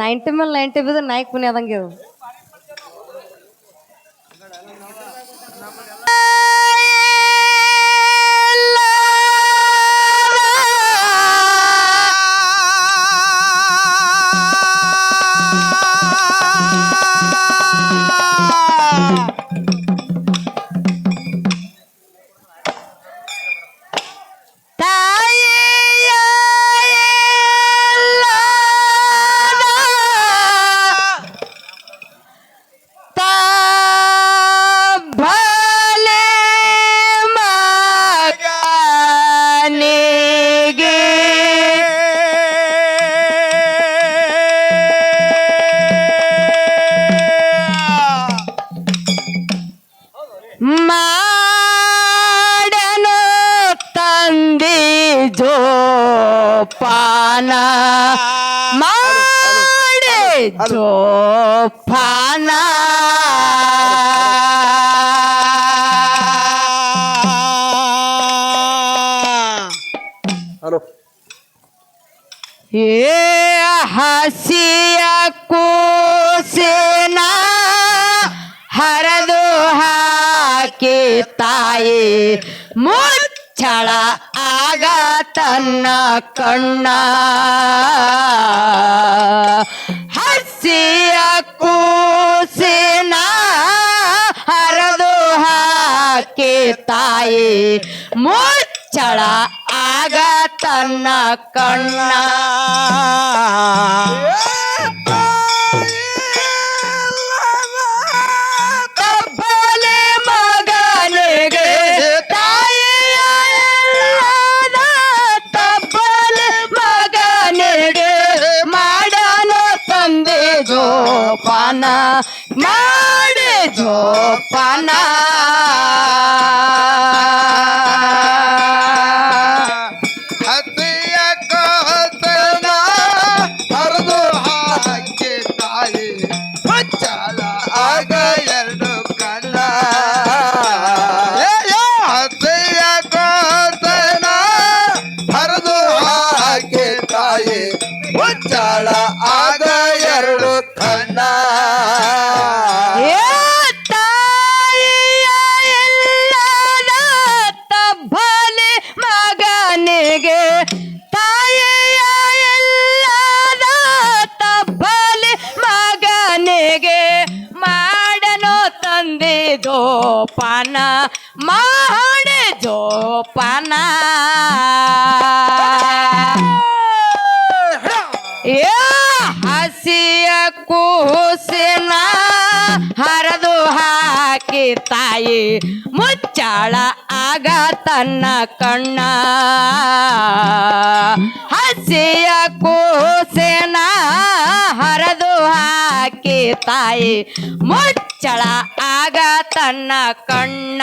Ninety ಮೇಲೆ ninety ಬಿದ್ದು ನಾಯ್ಕ್ ಮನೆ ಆದಂಗೆ ಇದು ಜೋಪಾನ ಮಾಡಿ ಜೋಪಾನ ಹಲೋ ಏ ಹಸಿಯ ಕೂಸಿನ ಹರಿದು ಹಾಕಿ ತಾಯಿ ಮುಚ್ಚಳ ಆಗ ತನ್ನ ಕಣ್ಣ ಹಸಿಯ ಕೂಸಿನ ಹರದು ಹಾಕಿ ತಾಯಿ ಮುಚ್ಚಳ ಆಗ ತನ್ನ ಕಣ್ಣ. ಜೋಪಾನ ಮಾಡಿ ಜೋಪಾನ ಜೋಪಾನ ಮಾಡಿ ಜೋಪಾನ ಏ ಹಸಿಯ ಕೂಸಿನ ಹರಿದು ಹಾಕಿ ತಾಯಿ ಮುಚ್ಚಾಳ ಆಗ ತನ್ನ ಕಣ್ಣ ಹಸಿಯ ಕೂಸಿನ ಹರಿದು ಹಾಕಿ ತಾಯಿ ಮುಚ್ಚಳ ಆಗ ತನ್ನ ಕಣ್ಣ.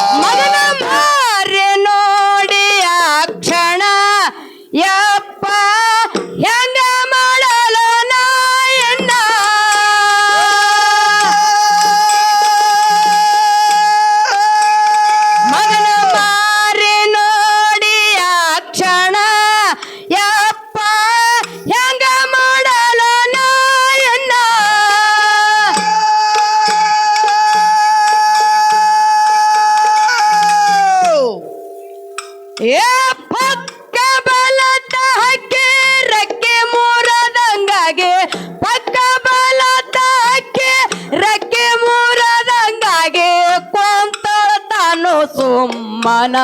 ಸುಮ್ಮನ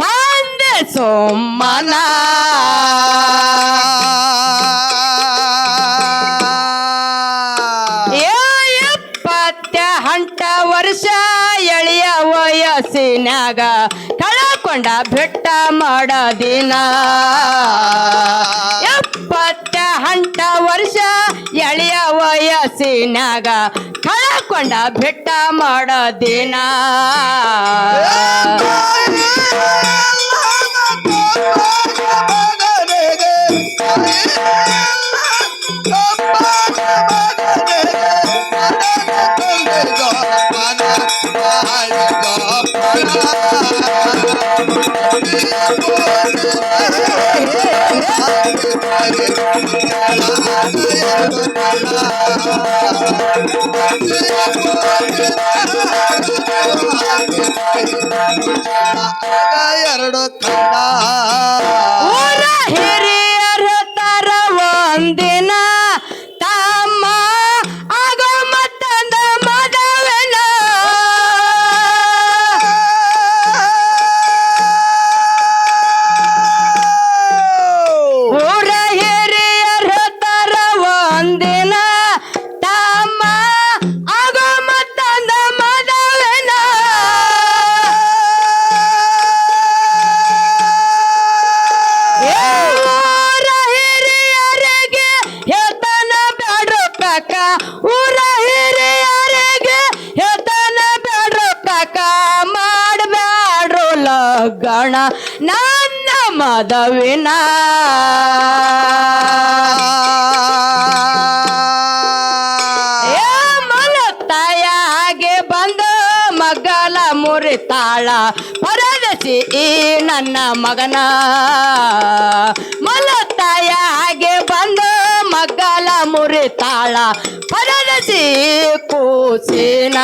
ತಂದೆ ಸುಮ್ಮನ. ಏ ಎಪ್ಪತ್ತ ಹಂಟ ವರ್ಷ ವಯಸ್ಸಿನ್ಯಾಗ ಕಳಕೊಂಡ ಬೆಟ್ಟ ಮಾಡೋದಿನ. ವಯಸ್ಸಿನ್ಯಾಗ ಕಳಕೊಂಡ ಬೆಟ್ಟ ಮಾಡೋದಿನ? ಎರಡು ಕಣ್ಣ ಹಿರಿಯರ ತರ ಒಂದಿನ ಲಗಣ ನನ್ನ ಮದವಿನ. ಏ ಮಲತಾಯ ಹಾಗೆ ಬಂದ ಮಗಲ ಮುರಿತಾಳ. ಪರದಸಿ ಈ ನನ್ನ ಮಗನ. ಮಲತಾಯ ಹಾಗೆ ಬಂದು ಮಗಲ ಮುರಿತಾಳ. ಪರದಸಿ ಕೂಸಿನ.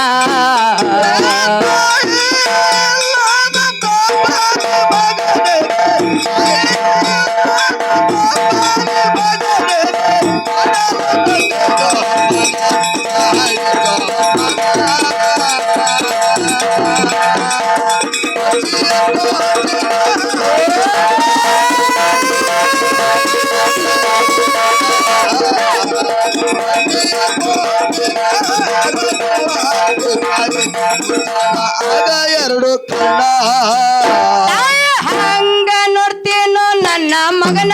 ಹಂಗ ನೋಡ್ತೀನೋ ನನ್ನ ಮಗನ.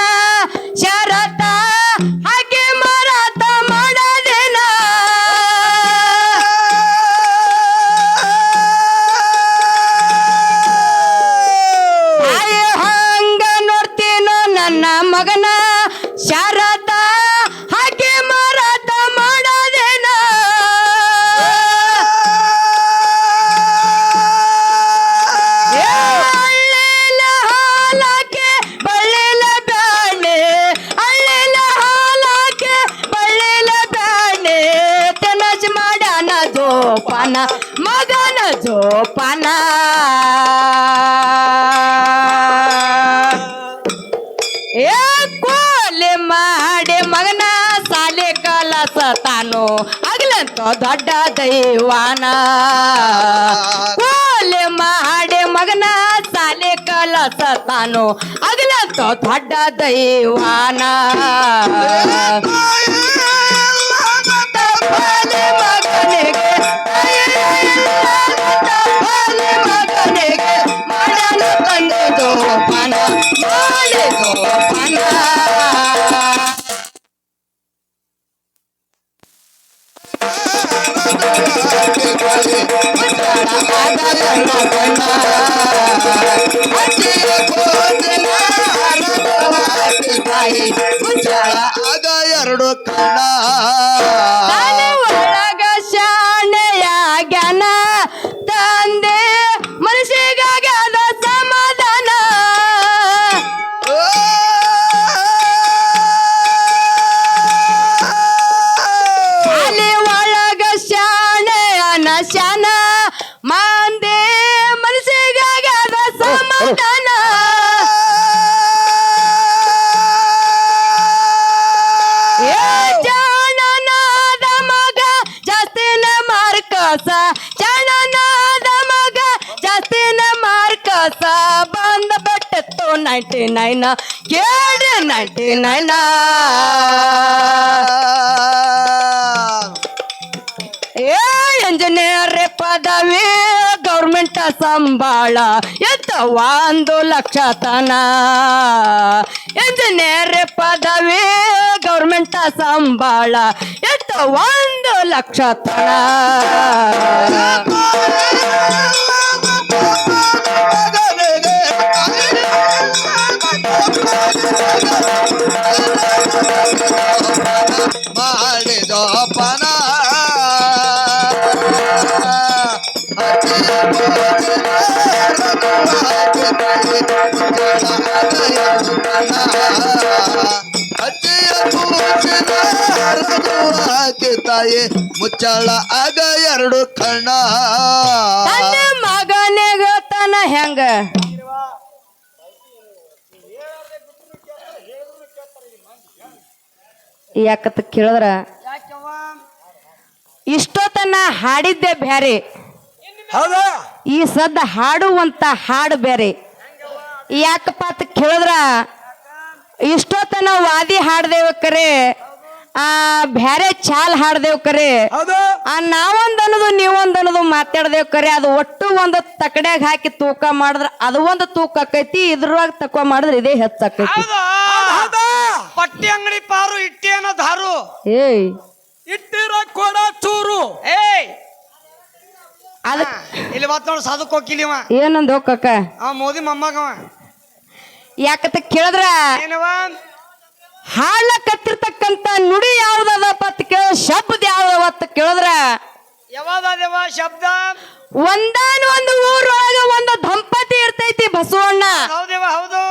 ತಾನು ಆಗ್ಲಂತ ದೊಡ್ಡ ದೈವಾನ. ಕೋಲೆ ಮಾಡಿ ಮಗನ ಸಾಲೆ ಕಲಸ ತಾನು ಆಗ್ಲಂತ ದೊಡ್ಡ ದೈವಾನ. ಮಗನಿಗೆ ಮಗನಿಗೆ ಮಾಡಲು ತಂದೆ ಜೋಪಾನ ಮಾಡಿ ಜೋಪಾನ ಆಗ ಎರಡು ಕಣ್ಣ ನೈಂಟಿ ನೈನ್. ಏ ಇಂಜಿನಿಯರ್ ಪದವಿ, ಗೌರ್ಮೆಂಟ್ ಸಂಬಳ ಎತ್ತ ಒಂದು ಲಕ್ಷ ತನ ಎಂಜಿನಿಯರ್ ಪದವಿ, ಗೌರ್ಮೆಂಟ್ ಸಂಬಳ ಎತ್ತ ಒಂದು ಲಕ್ಷ ತನ ತಾಯಿ ಮುಚ್ಚಳ ಆಗ ಎರಡು ಕಣ್ಣ. ತನ್ನ ಮಗನಿಗ ತನ ಹೆಂಗ? ಯಾಕತ್ ಕೇಳಿದ್ರ? ಇಷ್ಟೊತ್ತನ ಹಾಡಿದ್ದೆ ಬ್ಯಾರೆ. ಹೌದಾ? ಈ ಸದ್ದ ಹಾಡುವಂತ ಹಾಡು ಬೇರೆ ಯಾಕಪ್ಪ ಅಂತ ಕೇಳಿದ್ರ? ಇಷ್ಟೊತ್ತನ ವಾದಿ ಹಾಡ್ದೇವಕ್ಕರೇ ಕರೆ. ಆ ಬ್ಯಾರೆ ಚಾಲ್ ಹಾಡ್ದೇವ್ ಕರೆ. ಆ ನಾವೊಂದ್ ಅನ್ನೋದು ನೀವೊಂದ್ ಅನ್ನೋದು ಮಾತಾಡ್ದೇವ್ ಕರೆ. ಅದು ಒಟ್ಟು ಒಂದು ತಕಡ್ಯಾಗ ಹಾಕಿ ತೂಕ ಮಾಡಿದ್ರ ಅದು ಒಂದು ತೂಕ ಆಕೈತಿ ಇದ್ರೊಳಗ ತಕ್ಕ ಮಾಡಿದ್ರ ಇದೇ ಹೆಚ್ಚಾಕೈತಿ ಪಟ್ಟಿ ಅಂಗಡಿ ಪಾರು ಇಟ್ಟಿ ಅನ್ನೋ ದಾರು ಏಯ್. ಇಟ್ಟಿರ ಕೊಡ ಚೂರು. ಏಯ್. ಅದ ಇಲ್ಲಿ ಮತ್ ನೋಡು ಸಾಧು ಕೋಕಿಲಿವ ಏನಂದ್ ಹೋಗಕ್ಕ ಅವ ಮೋದಿ ಮೊಮ್ಮಗವ ಯಾಕತ್ತ ಕೇಳಿದ್ರ? ಏನವ? ಹಾಡ್ಲಕತ್ತಿರ್ತಕ್ಕಂತ ನುಡಿ ಯಾವ್ದದಪ್ಪ ಅಂತ ಕೇಳ ಶಬ್ದ ಯಾವ್ದವ ಅಂತ ಕೇಳಿದ್ರ ಯಾವ ಶಬ್ದ? ಒಂದಾನ ಒಂದು ಊರೊಳಗ ಒಂದು ದಂಪತಿ ಇರ್ತೈತಿ ಬಸವಣ್ಣ. ಹೌದೇವ ಹೌದು.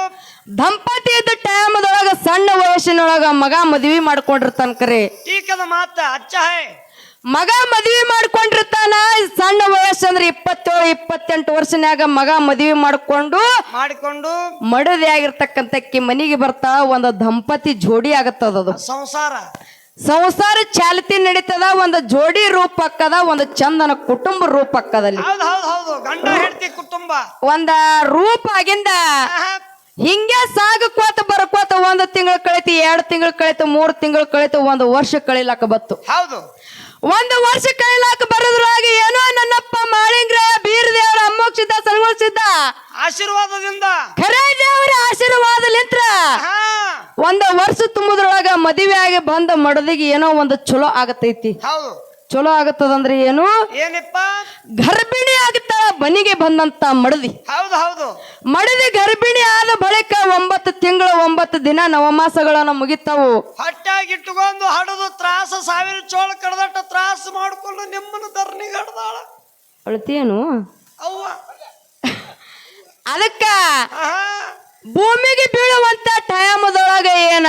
ದಂಪತಿ ಇದ್ದ ಟೈಮದೊಳಗ ಸಣ್ಣ ವಯಸ್ಸಿನೊಳಗ ಮಗ ಮದ್ವಿ ಮಾಡ್ಕೊಂಡಿರ್ತಾನ ಕರೆ. ಮಾತ ಅಚ್ಚ ಹೈ. ಮಗ ಮದುವೆ ಮಾಡ್ಕೊಂಡಿರ್ತಾನ. ಸಣ್ಣ ವಯಸ್ಸು ಅಂದ್ರೆ ಇಪ್ಪತ್ತೇಳು ಇಪ್ಪತ್ತೆಂಟು ವರ್ಷನ್ಯಾಗ ಮಗ ಮದುವೆ ಮಾಡ್ಕೊಂಡು ಮಾಡಿಕೊಂಡು ಮಡದೇ ಆಗಿರ್ತಕ್ಕಂತ ಮನಿಗೆ ಬರ್ತಾ ಒಂದು ದಂಪತಿ ಜೋಡಿ ಆಗತ್ತದ ಅದು. ಸಂಸಾರ. ಸಂಸಾರ ಚಾಲತಿ ನಡೀತದ ಒಂದು ಜೋಡಿ ರೂಪಕ್ಕದ ಒಂದು ಚಂದನ ಕುಟುಂಬ ರೂಪಕ್ಕದಲ್ಲಿ ಹೌದು ಹೌದು ಹೌದು. ಗಂಡ ಹೆಂಡತಿ ಕುಟುಂಬ. ಒಂದ ರೂಪ ಆಗಿಂದ. ಹಿಂಗೆ ಸಾಗಕೋತ ಬರ್ಕೋತ ಒಂದು ತಿಂಗಳು ಕಳಿತು ಎರಡು ತಿಂಗಳು ಕಳಿತು ಮೂರು ತಿಂಗಳು ಕಳಿತು ಒಂದು ವರ್ಷ ಕಳಿಲಾಕ ಬತ್ತು. ಹೌದು. ಒಂದು ವರ್ಷ ಕೈಲಾಕ ಬರದ್ರಾಗಿ ಏನೋ ನನ್ನಪ್ಪ ಮಾಳಿಂಗ್ರ ಬೀರ್ ದೇವರ ಅಮ್ಮೋಕ್ಷಿದ್ದ ಸನ್ಗೊಳಿಸಿದ್ದ ಆಶೀರ್ವಾದದಿಂದ. ಖರೆ ದೇವರ ಆಶೀರ್ವಾದಲಿಂತ್ರ ಒಂದು ವರ್ಷ ತುಂಬುದ್ರೊಳಗ ಮದುವೆ ಆಗಿ ಬಂದ ಮಡದಿಗೆ ಏನೋ ಒಂದು ಚಲೋ ಆಗತೈತಿ. ಹೌದು. ಚಲೋ ಆಗತ್ತದಂದ್ರೆ ಏನು? ಏನಿಪ್ಪ ಗರ್ಭಿಣಿ ಆಗುತ್ತ ಬನಿಗೆ ಬಂದಂತ ಮಡದಿ. ಹೌದು ಹೌದು. ಮಡದಿ ಗರ್ಭಿಣಿ ಆದ ಬಳಿಕ ಒಂಬತ್ತು ತಿಂಗಳ ಒಂಬತ್ತು ದಿನ ನವಮಾಸಗಳನ್ನ ಮುಗಿತಾವು. ಹೊಟ್ಟಾಗಿ ಇಟ್ಟುಕೊಂಡು ಹಡದು ತ್ರಾಸ ಸಾವಿರ ಚೋಳ ಕಡ್ದಟ್ಟ ತ್ರಾಸ ಮಾಡ್ಕೊಂಡು ನಿಮ್ಮನ್ನು ಧರಣಿಗೆ ಹಡ್ದಾಳ. ಅಳ್ತೇನು? ಅವ್ವ. ಅದಕ್ಕ ಆಹಾ. ಭೂಮಿಗೆ ಬೀಳುವಂತ ಟೈಮದೊಳಗ ಏನ?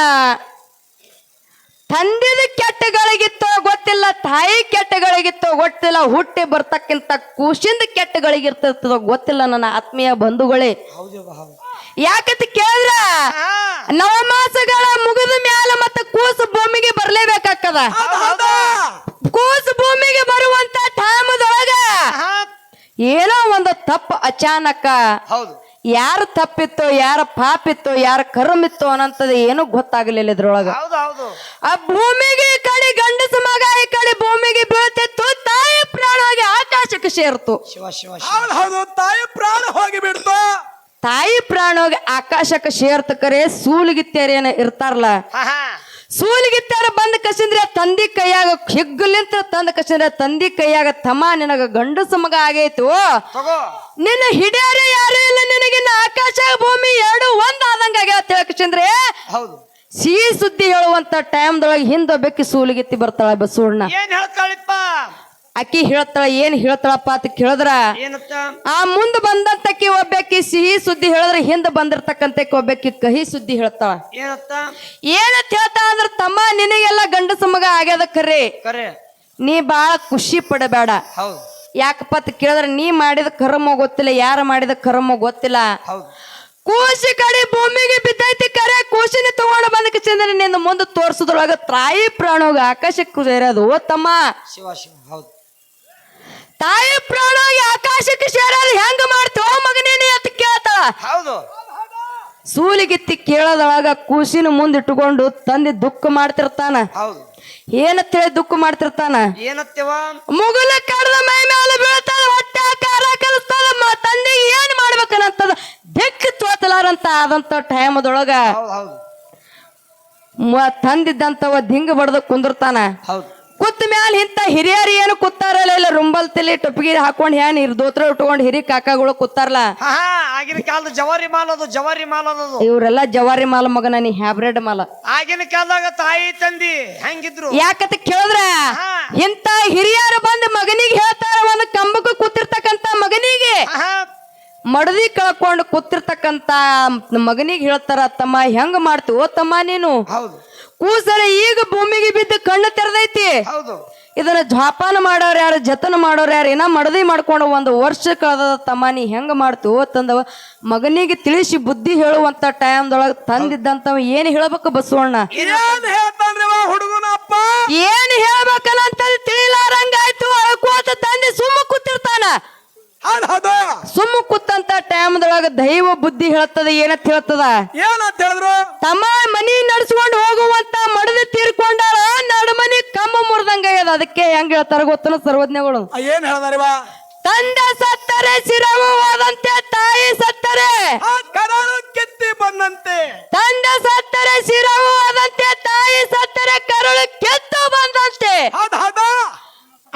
ತಂದಿದ ಕೆಟ್ಟಗಳಿಗಿತ್ತೋ ಗೊತ್ತಿಲ್ಲ ತಾಯಿ ಕೆಟ್ಟಗಳಿಗಿತ್ತೋ ಗೊತ್ತಿಲ್ಲ ಹುಟ್ಟಿ ಬರ್ತಕ್ಕಿಂತ ಕೂಸಿಂದ ಕೆಟ್ಟಗಳಿಗಿರ್ತಿರ್ತದೋ ಗೊತ್ತಿಲ್ಲ ನನ್ನ ಆತ್ಮೀಯ ಬಂಧುಗಳೇ. ಯಾಕಂತ ಕೇಳಿದ್ರ? ನವಮಾಸಗಳ ಮುಗಿದ ಮ್ಯಾಲ ಮತ್ತೆ ಕೂಸು ಭೂಮಿಗೆ ಬರ್ಲೇಬೇಕಾಗ್ತದ? ಕೂಸು ಭೂಮಿಗೆ ಬರುವಂತ ಟೈಮದೊಳಗ ಏನೋ ಒಂದು ತಪ್ಪು ಅಚಾನಕ ಹೌದು. ಯಾರ ತಪ್ಪಿತ್ತೋ ಯಾರ ಪಾಪಿತ್ತೋ ಯಾರ ಕರ್ಮಿತ್ತೋ ಅನ್ನಂತದ ಏನು ಗೊತ್ತಾಗಲಿಲ್ಲ ಇದ್ರೊಳಗ. ಹೌದು ಹೌದು. ಆ ಭೂಮಿಗೆ ಈ ಕಡೆ ಗಂಡಸ ಮಗ ಈ ಕಡೆ ಭೂಮಿಗೆ ಬೀಳ್ತಿತ್ತು ತಾಯಿ ಪ್ರಾಣ ಹೋಗಿ ಆಕಾಶಕ್ಕೆ ಸೇರ್ತು. ಹೌದು ತಾಯಿ ಪ್ರಾಣ ಹೋಗಿ ಬಿಡ್ತು. ತಾಯಿ ಪ್ರಾಣ ಹೋಗಿ ಆಕಾಶಕ್ಕೆ ಸೇರ್ತ ಕರೆ ಸೂಲಿಗಿತ್ತೇರೇನ ಇರ್ತಾರಲ್ಲ. ಸೂಲಿಗಿತ್ತಾರ ಬಂದ ಕಸಿಂದ್ರೆ ತಂದಿ ಕೈಯಾಗ ಹಿಗ್ಗಲಿಂತ ತಂದ ಕಸಿಂದ್ರೆ ತಂದಿ ಕೈಯಾಗ ತಮ್ಮ ನಿನಗ ಗಂಡಸು ಮಗ ಆಗೈತು. ತಗೋ. ನಿನ್ನ ಹಿಡಿಯಾರ ಯಾರು ಇಲ್ಲ. ನಿನಗಿನ್ನ ಆಕಾಶ ಭೂಮಿ ಎರಡು ಒಂದ್ ಆದಂಗ ಆಗ್ಯಾವ ಹೌದು. ಸಿಹಿ ಸುದ್ದಿ ಹೇಳುವಂತ ಟೈಮ್ದೊಳಗೆ ಬೆಕ್ಕಿ ಸೂಲಿಗೆತ್ತಿ ಬರ್ತಾಳ ಬಸವಣ್ಣ. ಏನ್ ಹೇಳ್ತಾಳಿಪ್ಪ? ಅಕ್ಕಿ ಹೇಳ್ತಾಳ ಏನ್ ಹೇಳ್ತಾಳಪ್ಪ ಅಂತ ಕೇಳಿದ್ರ? ಏನತ್ತ ಆ ಮುಂದ್ ಬಂದಂತಕ್ಕಿ ಒಬ್ಬಾಕಿ ಸಿಹಿ ಸುದ್ದಿ ಹೇಳಿದ್ರೆ ಹಿಂದ ಬಂದಿರ್ತಕ್ಕಂತೆ ಒಬ್ಬಾಕಿ ಕಹಿ ಸುದ್ದಿ ಹೇಳ್ತಾಳ. ಏನತ್ತ ಏನಂತ ಹೇಳ್ತಾ ಅಂದ್ರ ತಮ್ಮ ನಿನಗೆಲ್ಲ ಗಂಡಸ ಮಗ ಆಗ್ಯದ ಖರೆ ಕರೆ. ನೀ ಬಾಳ ಖುಷಿ ಪಡಬೇಡ. ಹೌದು. ಯಾಕಪ್ಪ ಅಂತ ಕೇಳಿದ್ರೆ ನೀ ಮಾಡಿದ ಕರ್ಮ ಗೊತ್ತಿಲ್ಲ ಯಾರು ಮಾಡಿದ ಕರ್ಮ ಗೊತ್ತಿಲ್ಲ? ಹೌದು. ಕೂಸಿ ಕಡೆ ಭೂಮಿಗೆ ಬಿದ್ದೈತಿ ಕರೆ ಕೂಸಿನ ತಗೊಂಡು ಬಂದಕ್ಕೆ ಚಂದ್ರ ನಿನ್ನ ಮುಂದೆ ತೋರಿಸಿದ್ರೊಳಗ ತಾಯಿ ಪ್ರಾಣೋಗ ಆಕಾಶಕ್ಕೆ ಸೇರೋದು. ಓ ತಮ್ಮ. ಶಿವ ಶಿವ ಹೌದು. ತಾಯಿ ಪ್ರಾಣೋಗಿ ಆಕಾಶಕ್ಕೆ ಸೇರೋದು ಹೆಂಗ ಮಾಡ್ತೋ? ಮಗನೇನೆ ಅಂತ ಕೇಳ್ತಾಳ ಹೌದು. ಸೂಲಿಗಿತ್ತಿ ಕೇಳೋದೊಳಗ ಕೂಸಿನ ಮುಂದಿಟ್ಟುಕೊಂಡು ತಂದೆ ದುಃಖ ಮಾಡ್ತಿರ್ತಾನ. ಹೌದು. ಏನಂತ ಹೇಳಿ ದುಃಖ ಮಾಡ್ತಿರ್ತಾನ? ಏನತ್ತೇವ? ಮುಗುಲ ಕಡ್ದ ಮೈ ಮೇಲೆ ಬೀಳ್ತದ ಹೊಟ್ಟೆ ಕಾರ ಕಲಿಸ್ತದ ತಂದೆ ಏನ್ ಮಾಡ್ಬೇಕನ್ನತ್ತದ ಬೆಕ್ಕ ತೋತಲಾರಂತ ಆದಂತ ಟೈಮದೊಳಗ ತಂದಿದ್ದಂತವ ದಿಂಗ ಬಡ್ದ ಕುಂದಿರ್ತಾನ. ಹೌದು. ಕುತ್ತ ಮ್ಯಾಲ ಇಂತ ಹಿರಿಯರು ಏನು ಕೂತಾರಲ್ಲ? ಇಲ್ಲ ರುಂಬಲ್ ತಲೆ ಟೊಪ್ಪಿಗೆ ಹಾಕೊಂಡು ಹ್ಯಾನ್ ಇರ್ ದೋತ್ರ ಉಟ್ಕೊಂಡು ಹಿರಿ ಕಾಕಾಗಳು ಕೂತಾರಲ್ಲ? ಹಾ ಆಗಿನ ಕಾಲದ ಜವಾರಿ ಮಾಲ್ ಅದು ಜವಾರಿ ಮಾಲ್ ಅದು ಇವರೆಲ್ಲ ಜವಾರಿ ಮಾಲ ಮಗನ ನೀ ಹ್ಯಾಬ್ರೆಡ್ ಮಾಲ. ಆಗಿನ ಕಾಲದಾಗ ತಾಯಿ ತಂದಿ ಹೆಂಗಿದ್ರು? ಯಾಕಂತ ಕೇಳಿದ್ರ? ಇಂಥ ಇಂತ ಹಿರಿಯರು ಬಂದು ಮಗನಿಗೆ ಹೇಳ್ತಾರ ಒಂದು ಕಂಬಕ್ಕೆ ಕೂತಿರ್ತಕ್ಕಂತ ಮಗನಿಗೆ? ಮಡದಿ ಕಳ್ಕೊಂಡು ಕೂತಿರ್ತಕ್ಕಂತ ಮಗನಿಗೆ ಹೇಳ್ತಾರ ತಮ್ಮ ಹೆಂಗ್ ಮಾಡ್ತೀವೋ ತಮ್ಮ ನೀನು. ಹೌದು. ಕೂಸರ ಈಗ ಭೂಮಿಗೆ ಬಿದ್ದು ಕಣ್ಣು ತೆರೆದೈತಿ. ಹೌದು. ಇದನ್ನ ಜೋಪಾನ ಮಾಡೋರು ಯಾರು ಜತನ ಮಾಡೋರು ಯಾರು ಏನ ಮಡದಿ ಮಾಡ್ಕೊಂಡು ಒಂದು ವರ್ಷ ಕಳೆದ ತಮ್ಮ ನೀ ಹೆಂಗ ಮಾಡ್ತು ತಂದವ ಮಗನಿಗೆ ತಿಳಿಸಿ ಬುದ್ಧಿ ಹೇಳುವಂತ ಟೈಮ್ದೊಳಗೆ ತಂದಿದ್ದಂತವ ಏನ್ ಹೇಳ್ಬೇಕು ಬಸವಣ್ಣ? ಏನ್ ಹುಡುಗನ ಹೇಳ್ಬೇಕಲ್ಲ ಅಂತ ತಿಳಿಲಾರಂಗಾಯ್ತು ಅಳ್ಕೋತ ತಂದೆ ಸುಮ್ಮ ಹೌದು ಸುಮ್ಮ ಕೂತಂತ ಟೈಮ್ದೊಳಗ ದೈವ ಬುದ್ಧಿ ಹೇಳ್ತದ ಏನಂತ ಹೇಳ್ತದ ಏನಂತ ಹೇಳಿದ್ರು? ತಮ್ಮ ಮನಿ ನಡ್ಸ್ಕೊಂಡು ಹೋಗುವಂತ ಮಡದ ತೀರ್ಕೊಂಡಾಳ ನಡಮನಿ ಕಮ್ಮ ಮುರಿದಂಗ ಆಗ್ಯದ. ಅದಕ್ಕೆ ಹೆಂಗ್ ಹೇಳ್ತಾರ ಗೊತ್ತನ ಸರ್ವಜ್ಞಗಳು? ಏನ್ ಹೇಳ್ದಾರಿವ? ತಂದೆ ಸತ್ತರೆ ಶಿರವು ಹೋದಂತೆ ತಾಯಿ ಸತ್ತರೆ. ಕರಾಳು ಕೆತ್ತಿ ಬಂದಂತೆ. ತಂದೆ ಸತ್ತರೆ ಶಿರವಾದಂತೆ ಹೋದಂತೆ ತಾಯಿ ಸತ್ತರೆ ಕರುಳು ಕೆತ್ತು ಬಂದಂತೆ. ಅದ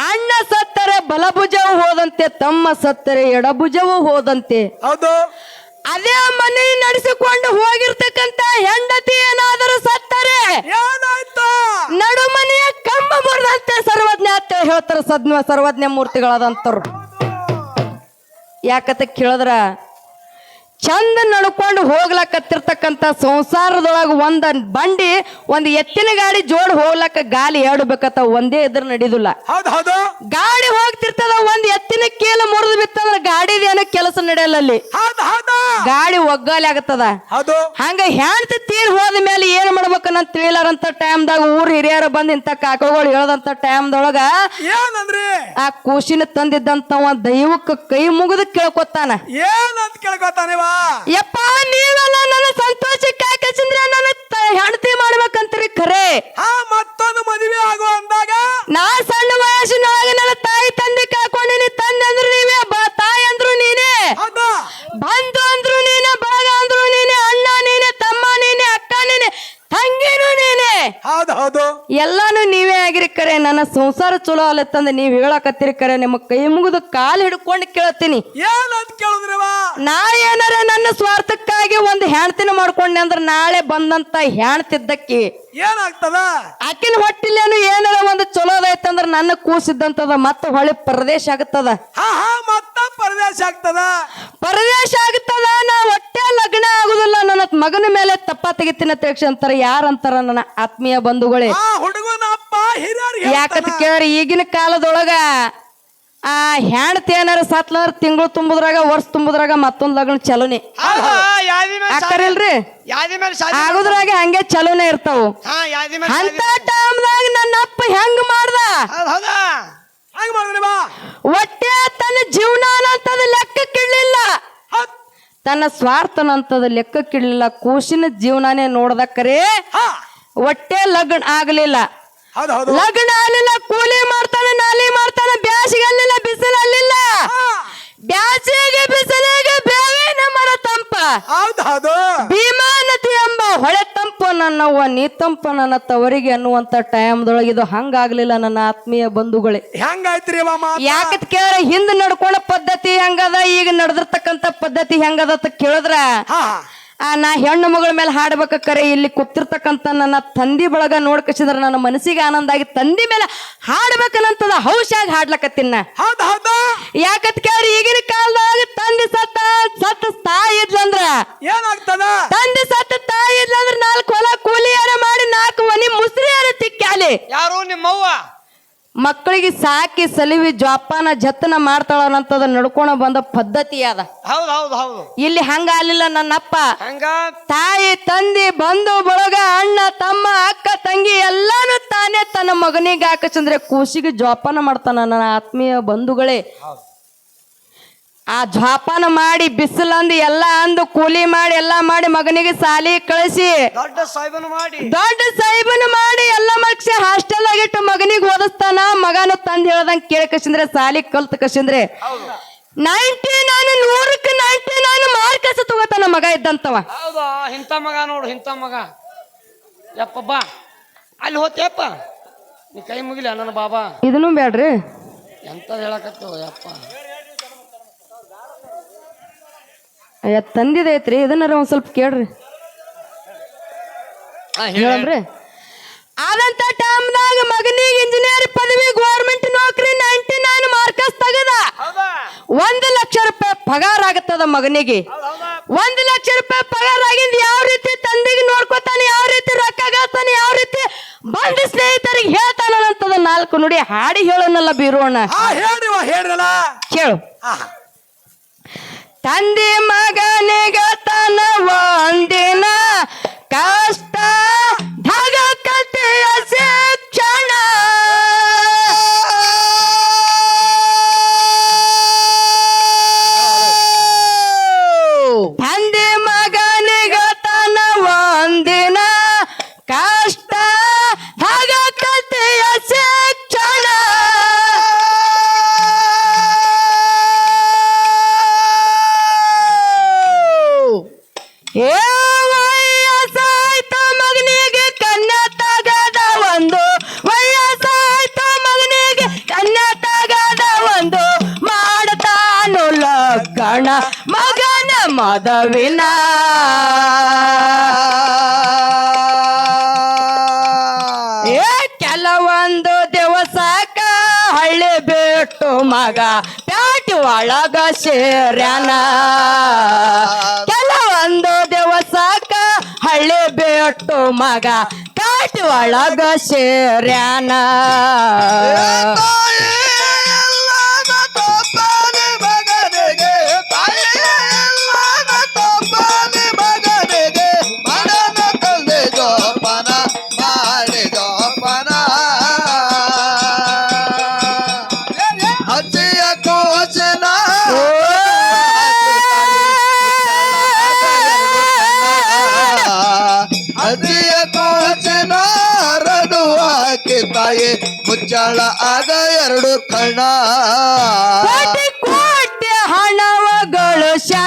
ಅಣ್ಣ ಸತ್ತರೆ ಬಲಭುಜವು ಹೋದಂತೆ ತಮ್ಮ ಸತ್ತರೆ ಎಡಭುಜವು ಹೋದಂತೆ. ಹೌದು. ಅದೇ ಮನೆ ನಡೆಸಿಕೊಂಡು ಹೋಗಿರ್ತಕ್ಕಂತ ಹೆಂಡತಿ ಏನಾದರೂ ಸತ್ತರೆ? ನಡು ಮನೆಯ ಕಂಬ ಮುರಿದಂತೆ ಸರ್ವಜ್ಞ ಅಂತ ಹೇಳ್ತಾರೆ ಸದ್ಮ ಸರ್ವಜ್ಞ ಮೂರ್ತಿಗಳಾದಂತವ್ರು ಯಾಕತ್ತ ಕೇಳಿದ್ರ ಚಂದ ನಡ್ಕೊಂಡು ಹೋಗ್ಲಕ್ಕತ್ತಿರ್ತಕ್ಕಂಥ ಸಂಸಾರದೊಳಗೆ ಒಂದು ಬಂಡಿ ಒಂದು ಎತ್ತಿನ ಗಾಡಿ ಜೋಡ್ ಹೋಗ್ಲಕ್ಕ ಗಾಲಿ ಎರಡ್ಬೇಕತ್ತ ಒಂದೇ ಇದ್ರ ನಡೆಯುದಿಲ್ಲ ಗಾಡಿ ಹೋಗ್ತಿರ್ತದ ಒಂದ್ ಎತ್ತಿನ ಕೀಲ ಮುರಿದು ಬಿತ್ತಂದ್ರ ಗಾಡಿ ಏನೋ ಕೆಲಸ ನಡೆಯಲ್ಲ ಅಲ್ಲಿ. ಗಾಡಿ ಒಗ್ಗಾಲಿ ಆಗತ್ತದ. ಹೌದು. ಹಂಗ ಹೆಣ್ತಿ ತೀರ್ ಹೋದ ಮೇಲೆ ಏನ್ ಮಾಡ್ಬೇಕನ್ನ ತಿಳಿಲಾರಂತ ಟೈಮ್ದಾಗ ಊರ್ ಹಿರಿಯರು ಬಂದ್ ಇಂತ ಕಾಕಗಳು ಹೇಳದಂತ ಟೈಮ್ದೊಳಗ ಆ ಕೂಸಿನ ತಂದಿದ್ದಂತ ದೈವಕ್ಕ ಕೈ ಮುಗಿದು ಕೇಳ್ಕೊತಾನ. ಏನಂತ ಕೇಳ್ಕೊತಾನಿವ ಯಪ್ಪ ನೀವೆಲ್ಲ ನನ್ನ ಸಂತೋಷಕ್ಕೆ ಯಾಕಂದ್ರೆ ನನ್ನ ಹೆಂಡತಿ ಮಾಡ್ಬೇಕಂತ್ರಿ ಖರೆ? ಹಾ ಮತ್ತೊಂದು ಮದುವೆ ಆಗೋ ಅಂದಾಗ? ನಾ ಸಣ್ಣ ವಯಸ್ಸಿನೊಳಗೆ ನನ್ನ ತಾಯಿ ತಂದೆ ಕಾಕೊಂಡಿನಿ ತಂದೆ ಅಂದ್ರು ನೀವೇ ಬಾ ತಾಯಿ ಅಂದ್ರು ನೀನೇ. ಹೌದಾ? ಹೌದ್ ಹೌದು. ಎಲ್ಲಾನು ನೀವೇ ಆಗಿರಿ ಕರೆ ನನ್ನ ಸಂಸಾರ ಚಲೋ ಅಲ್ಲತ್ತಂದ ನೀವ್ ಹೇಳಕತ್ತೀರಿ ಕರೆ ನಿಮ್ಮ ಕೈ ಮುಗಿದು ಕಾಲು ಹಿಡ್ಕೊಂಡು ಕೇಳತ್ತೀನಿ ಏನಂತ ಕೇಳಿದ್ರಿವ? ನಾ ಏನಾರ ನನ್ನ ಸ್ವಾರ್ಥಕ್ಕಾಗಿ ಒಂದು ಹೆಣ್ತಿನ ಮಾಡ್ಕೊಂಡೆ ಅಂದ್ರೆ ನಾಳೆ ಬಂದಂತ ಹೆಣ್ತಿದ್ದಕ್ಕಿ ಏನಾಗ್ತದ? ಆಕಿನ ಹೊಟ್ಟಿಲೇನು ಏನಾರ ಒಂದು ಚಲೋದೈತಂದ್ರ ನನ್ನ ಕೂಸಿದ್ದಂತದ ಮತ್ತ ಹೊಳೆ ಪರದೇಶ ಆಗ್ತದ ಹಾ ಹಾ ಮತ್ತ ಪರದೇಶ ಆಗ್ತದ? ಪರದೇಶ ಆಗ್ತದ ನಾ ಹೊಟ್ಟೆ ಲಗ್ನ ಆಗುದಿಲ್ಲ ನನ್ನ ಮಗನ ಮೇಲೆ ತಪ್ಪ ತೆಗಿತಿನ ತೇಕ್ಷ ಅಂತಾರ. ಯಾರಂತಾರ ನನ್ನ ಆತ್ಮೀಯ ಬಂಧುಗಳೇ? ಆ ಹುಡುಗನ ಅಪ್ಪ ಹಿರಿಯರಿಗೆ ಯಾಕಂತ ಕೇಳ್ರಿ ಈಗಿನ ಕಾಲದೊಳಗ ಆ ಹೆಣ್ತಿ ಏನಾರ ಸತ್ಲಾರ ತಿಂಗಳು ತುಂಬುದ್ರಾಗ ವರ್ಷ ತುಂಬುದ್ರಾಗ ಮತ್ತೊಂದ್ ಲಗ್ನ ಚಲೋನೆ. ಆಗುದ್ರಾಗ ಹಂಗೆ ಚಲೋನೆ ಇರ್ತಾವ. ಅಂತ ಟೈಮ್ದಾಗ ನನ್ನ ಅಪ್ಪ ಹೆಂಗ್ ಮಾಡ್ದ? ಒಟ್ಟೆ ತನ್ನ ಜೀವನ ಅನ್ನಂತದ ಲೆಕ್ಕಕ್ಕಿಡ್ಲಿಲ್ಲ ತನ್ನ ಸ್ವಾರ್ಥನಂತದ ಲೆಕ್ಕಕ್ಕಿಡ್ಲಿಲ್ಲ ಕೂಸಿನ ಜೀವನಾನೇ ನೋಡ್ದಕ್ಕರೆ ಹಾ. ಒಟ್ಟೆ ಲಗ್ನ ಆಗ್ಲಿಲ್ಲ. ಲಗ್ನ ಆಗ್ಲಿಲ್ಲ ಕೂಲಿ ಮಾಡ್ತಾನೆ ನಾಲಿ ಮಾಡ್ತಾನೆ ಬ್ಯಾಸಿಗೆ ಅಲ್ಲಿಲ್ಲ ಬಿಸಿಲಲ್ಲಿಲ್ಲ ಹಾ ಬ್ಯಾಸಿಗೆ ಬಿಸಿಲಿಗೆ ಬೇವಿನ ಮರ ತಂಪ ಹೌದ್ ಹೌದು. ಭೀಮಾ ನದಿ ಎಂಬ ಹೊಳೆ ತಂಪು ನನ್ನವ್ವ ನೀ ತಂಪ ನನ್ನ ತವರಿಗೆ ಅನ್ನುವಂತ ಟೈಮ್ದೊಳಗೆ ಇದು ಹಂಗಾಗ್ಲಿಲ್ಲ ನನ್ನ ಆತ್ಮೀಯ ಬಂಧುಗಳೇ. ಹೆಂಗಾಯ್ತ್ರಿ ಯಾಕತ್ ಕೇಳ ಹಿಂದ್ ನಡ್ಕೊಂಡ ಪದ್ಧತಿ ಹೆಂಗದ ಈಗ ನಡೆದಿರ್ತಕ್ಕಂತ ಪದ್ಧತಿ ಹೆಂಗದ ಅಂತ ಕೇಳಿದ್ರ? ಆ ನಾ ಹೆಣ್ಣು ಮಗಳ ಮೇಲೆ ಹಾಡ್ಬೇಕ ಕರೆ ಇಲ್ಲಿ ಕೂತಿರ್ತಕ್ಕಂಥ ನನ್ನ ತಂದಿ ಬಳಗ ನೋಡ್ಕಸಿದ್ರ ನನ್ನ ಮನಸ್ಸಿಗೆ ಆನಂದ ಆಗಿ ತಂದಿ ಮೇಲೆ ಹಾಡ್ಬೇಕನ್ನಂತದ ಹೌಶಾಗಿ ಹಾಡ್ಲಕತ್ತಿನ. ಹೌದ್ ಹೌದಾ. ಯಾಕತ್ ಕೇಳ್ರಿ ಈಗಿನ ಕಾಲದಾಗ ತಂದೆ ಸತ್ತ ಸತ್ತ ತಾಯಿ ಇದ್ಲಂದ್ರ. ಏನಾಗ್ತದ? ತಂದೆ ಸತ್ತ ತಾಯಿ ಇದ್ಲಂದ್ರ ನಾಲ್ಕು ಹೊಲ ಕೂಲಿಯಾರ ಮಾಡಿ ನಾಲ್ಕು ಮನಿ ಮುಸ್ರಿಯಾರ ತಿಕ್ಕಾಲಿ ಯಾರು ನಿಮ್ಮವ್ವ? ಮಕ್ಕಳಿಗೆ ಸಾಕಿ ಸಲಿವಿ ಜೋಪಾನ ಜತನ ಮಾಡ್ತಾಳನ್ನಂತದ ನಡ್ಕೊಂಡ ಬಂದ ಪದ್ಧತಿ ಅದ. ಹೌದ್ ಹೌದ್ ಹೌದು. ಇಲ್ಲಿ ಹಂಗ ಅಲ್ಲಿಲ್ಲ ನನ್ನಪ್ಪ. ಹಂಗ? ತಾಯಿ ತಂದೆ ಬಂಧು ಬಳಗ ಅಣ್ಣ ತಮ್ಮ ಅಕ್ಕ ತಂಗಿ ಎಲ್ಲಾನು ತಾನೇ ತನ್ನ ಮಗನಿಗೆ ಹಾಕಚಂದ್ರೆ ಕೂಸಿಗೆ ಜೋಪಾನ ಮಾಡ್ತಾನ ನನ್ನ ಆತ್ಮೀಯ ಬಂಧುಗಳೇ. ಆ ಜೋಪಾನ ಮಾಡಿ ಬಿಸಿಲಂದು ಎಲ್ಲ ಅಂದು ಕೂಲಿ ಮಾಡಿ ಎಲ್ಲ ಮಾಡಿ ಮಗನಿಗೆ ಸಾಲಿ ಕಳಿಸಿ. ದೊಡ್ಡ ಸಾಹಿಬನ್ ಮಾಡಿ. ದೊಡ್ಡ ಸಾಹಿಬನ ಮಾಡಿ ಎಲ್ಲ ಮಕ್ಸಿ ಹಾಸ್ಟೆಲ್ ಆಗಿಟ್ಟು ಮಗನಿಗೆ ಓದಿಸ್ತಾನ. ಮಗನು ಹೇಳ್ದಂಗೆ ಕೇಳಿ ಕಸಿಂದ್ರೆ ಸಾಲಿ ಕಲ್ತು ಕಸಿಂದ್ರೆ ನೈಂಟಿ ನಾನು ನೂರಕ್ಕೆ ನೈಂಟಿ ನಾನು ಮಾರ್ಕಸ್ ತಗೋತಾನ ಮಗ ಇದ್ದಂತವ. ಹೌದಾ? ಇಂಥ ಮಗ ನೋಡು ಇಂಥ ಮಗ. ಯಪ್ಪ ಬಾ. ಅಲ್ಲಿ ಹೋತ್ಯಪ್ಪ ನೀ ಕೈ ಮುಗಿಲಿ ನನ್ನ ಬಾಬಾ. ಇದನ್ನು ಬೇಡ್ರಿ ಎಂತ ಹೇಳಕತ್ತು ಯಪ್ಪ. ತಂದಿದೈತ್ರಿ ಇದನ್ನಾರ ಒಂದ್ ಸ್ವಲ್ಪ ಕೇಳ್ರಿ. ಹೇಳ್ರಿ ಆದಂತ ಟೈಮ್ದಾಗ ಮಗನಿಗೆ ಇಂಜಿನಿಯರ್ ಪದವಿ ಗೌರ್ಮೆಂಟ್ ನೌಕರಿ ನೈಂಟಿ ನೈನ್ ಮಾರ್ಕಸ್ ತೆಗದ ಒಂದು ಲಕ್ಷ ರೂಪಾಯಿ ಪಗಾರ ಆಗತ್ತದ ಮಗನಿಗೆ. ಒಂದು ಲಕ್ಷ ರೂಪಾಯಿ ಪಗಾರ ಆಗಿಂದ ಯಾವ ರೀತಿ ತಂದೆಗೆ ನೋಡ್ಕೊತಾನೆ ಯಾವ ರೀತಿ ರೊಕ್ಕ ಗಾತಾನೆ ಯಾವ ರೀತಿ ಬಂದ ಸ್ನೇಹಿತರಿಗೆ ಹೇಳ್ತಾನಂತದ ನಾಲ್ಕು ನುಡಿ ಹಾಡಿ ಹೇಳೋನಲ್ಲ ಬೀರೋಣ. ಕೇಳು. ತಂದೆ ಮಗನಿಗ ತನ ಒಂದಿನ ಕಷ್ಟ ಧಾಗ ಕಥೆಯ ಶಿಕ್ಷಣ ಲಗ್ನ ಮಗನ ಮದವಿನ. ಏ, ಕೆಲವೊಂದು ದಿವಸಕ ಹಳ್ಳಿ ಬಿಟ್ಟು ಮಗ ಪ್ಯಾಟಿ ಒಳಗ ಸೇರ್ಯಾನ. ಕೆಲವೊಂದು ದಿವಸಕ ಹಳ್ಳಿ ಬಿಟ್ಟು ಮಗ ಪ್ಯಾಟಿ ಒಳಗ ಸೇರ್ಯಾನ. ರಡುವಾಕೆ ತಾಯಿ ಮುಚ್ಚಾಳ ಆಗ ಎರಡು ಕಣ. ಕೋಟಿ ಕೋಟಿ ಹಣವಗಳು ಶನ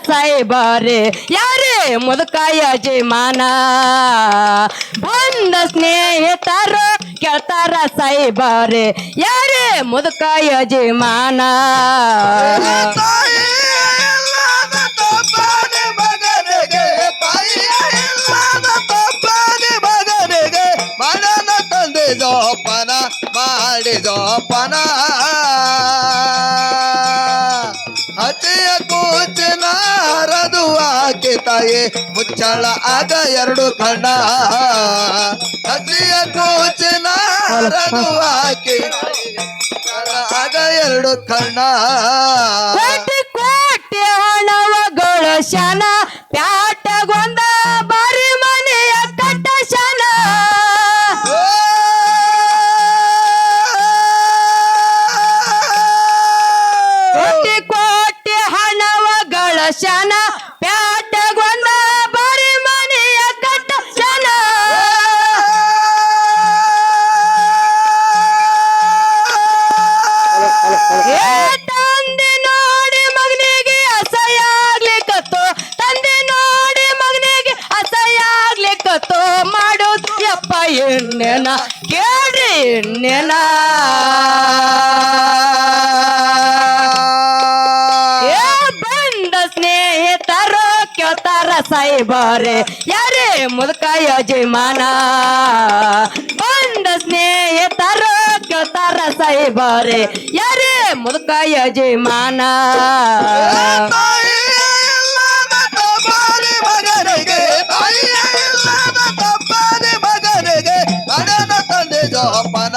ಕೇಳ್ತಾರ ಸಾಯಿಬಾರೆ ಯಾರೇ ಮುದುಕ ಯಜಮಾನ ಬಂದ ಸ್ನೇಹಿತರು ಕೇಳ್ತಾರ ಸಾಯಿಬಾರೆ ಯಾರೇ ಮುದುಕ ಯಜಮಾನ ತಾಯಿ ಇಲ್ಲದ ತಪ್ಪನೆ ಮಗನಿಗೆ ತಾಯಿ ಮುಚ್ಚಳ ಆಗ ಎರಡು ಕಣ್ಣ ಹತಿಯ ಕೂಚಿನ ಹಾಕಿ ಆಗ ಎರಡು ಕಣ್ಣ ಕೋಟಿ ಕೋಟಿ ಹಣವಗಳ ಶನ ಪ್ಯಾಟಗೊಂದ ಬಾರಿ ಮನೆಯ ಕಟ್ಟ ಶನ ಕೋಟಿ ಕೋಟಿ ಹಣವಗಳ ಶನ ಸಾಯಿಬಾರೆ ಯಾರೇ ಮುದುಕ ಯಜಮಾನ ಬಂದ ಸ್ನೇಹಿತರು ಕೇಳ್ತಾರ ಸಾಯಿಬಾರೆ ಯಾರೇ ಮುದುಕ ಯಜಮಾನ ತಾಯಿ ಇಲ್ಲದ ತಬ್ಬಾಲಿ ಮಗನಿಗೆ ತಾಯಿ ಇಲ್ಲದ ತಬ್ಬಾಲಿ ಮಗನಿಗೆ ಮಗನ ತಂದೆ ಜೋಪಾನ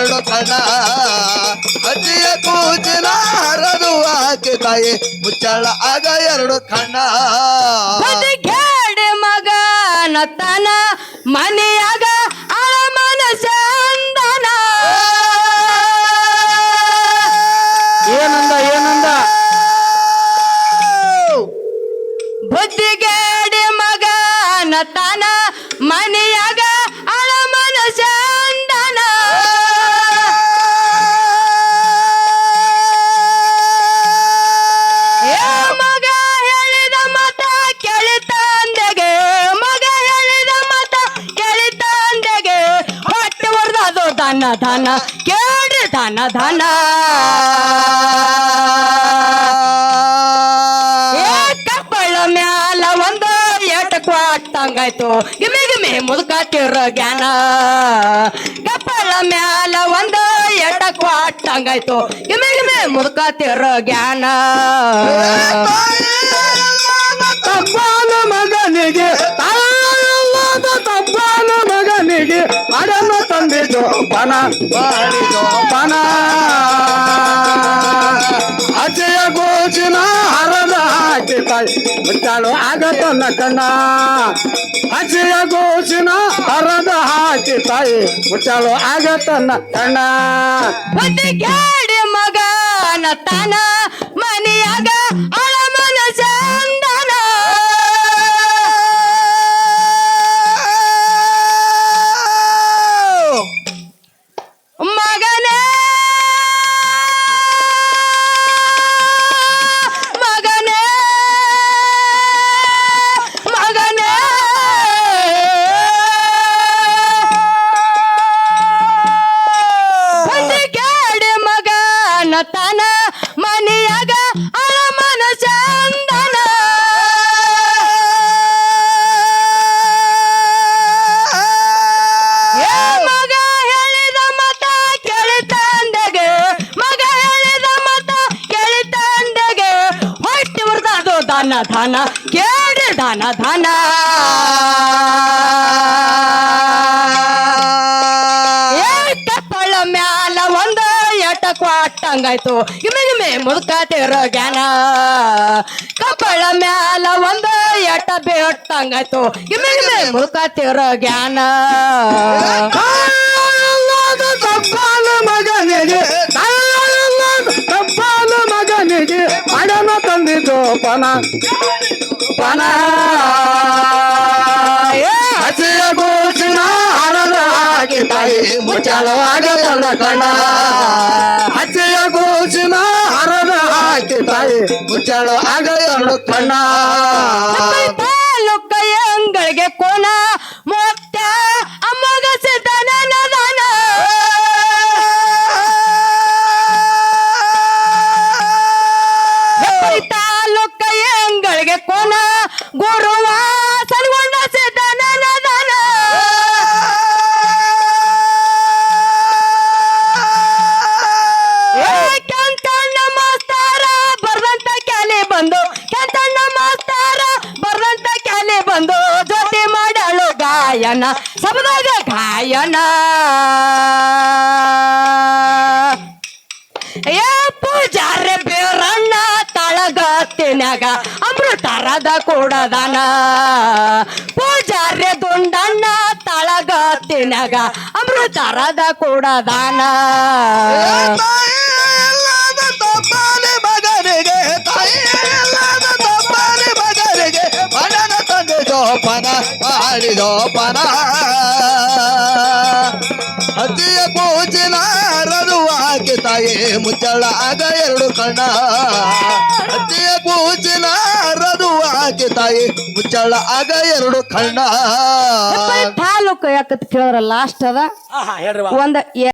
ಎರಡು ಕಣ. ಅಜ್ಜಿಯ ಕೂಜಿನ ರದು ಹಾಕಿ ತಾಯಿ. ಮುಚ್ಚಳ ಆಗ ಎರಡು ಕಣ್ಣ ಬದುಕ್ಯಾಡಿ ಮಗನ ತನ ಮನೆಯಾಗ ಏನಂದ ಏನಂದ? ಬುದ್ಧಿಗೇಡಿ ಧನ ಕೇಳ್ರಿ, ಧನ ಧನ. ಕಪ್ಪಳ ಮ್ಯಾಲ ಒಂದು ಎಟ್ ಕೊಟ್ಟಂಗಾಯ್ತು ಗಿಮಿ ಗಿಮಿ ಮುದುಕಾಟಿರೋ ಜ್ಞಾನ. ಕಪ್ಪಳ ಮ್ಯಾಲ ಒಂದು ಎಟ ಕೊಟ್ಟಂಗಾಯ್ತು ಗಿಮಿ ಗಿಮಿ ಮುದುಕಾತಿರೋ ಜ್ಞಾನ. ಮಗನಿಗೆ ತಂದಿದ್ದು ಪನ ಪನ ಅಜಯ ಗೋಜಿನ ಹರದ ಹಾಕಿ ತಾಯಿ ಮುಚ್ಚಾಳು ಆಗತನ ಕಣ್ಣ. ಅಜಯ ಗೋಜಿನ ಹರದ ಹಾಕಿ ತಾಯಿ ಮುಚ್ಚಾಳು ಆಗತನ ಕಣ್ಣ. ಮಗ ಮಗನ ತನ ಮನೆಯಾಗ ಬೇಟಂಗಾಯ್ತು ಗಿಮಿ ಗಿಮಿ ಮುದುಕತಿರೋ ಜ್ಞಾನ? ತಪ್ಪಾನ ಮಗನಿಗೆ ತಪ್ಪಾನ ಮಗನಿಗೆ ಮಗನ ತಂದಿದ್ದು ಪನ ಪನ ಹಸಿಯ ಗೋಚಿನ ಹರದ ಹಾಕಿ ತಾಯಿ ಮುಚ್ಚಲು ಆಗಲ್ಲ ಕಣ. ಹಸಿಯ ತಾಯಿ ಮುಚ್ಚಲು ಆಗಲ್ಲ ಕಣ್ಣ. ತಾಲೂಕ ಅಂಗಳಿಗೆ ಕೋನ. ಗಾಯನ ಸಬದಾಗ ಗಾಯನ ಏ ಪೂಜಾರೆ ಬೇರಣ್ಣ ತಳಗತ್ತಿನಾಗ ಅಮೃತರದ ಕೂಡದನ ಪೂಜಾರೆ ದುಂಡಣ್ಣ ತಳಗತ್ತಿನಾಗ ಅಮೃತರದ ಕೂಡದನ ತಾಯಿ ಇಲ್ಲದ ಪರ. ಅತಿಯ ಕೂಚಿನ ರದು ಹಾಕಿ ತಾಯಿ ಮುಚ್ಚಳ ಆಗ ಎರಡು ಕಣ್ಣ. ಅತಿಯ ಕೂಚಿನ ರದು ಹಾಕಿ ತಾಯಿ ಮುಚ್ಚಳ ಆಗ ಎರಡು ಕಣ್ಣ. ತಾಲೂಕು ಯಾಕತ್ ಕೇಳ್ರ ಲಾಸ್ಟ್ ಅದ. ಒಂದ್ ಒಂದ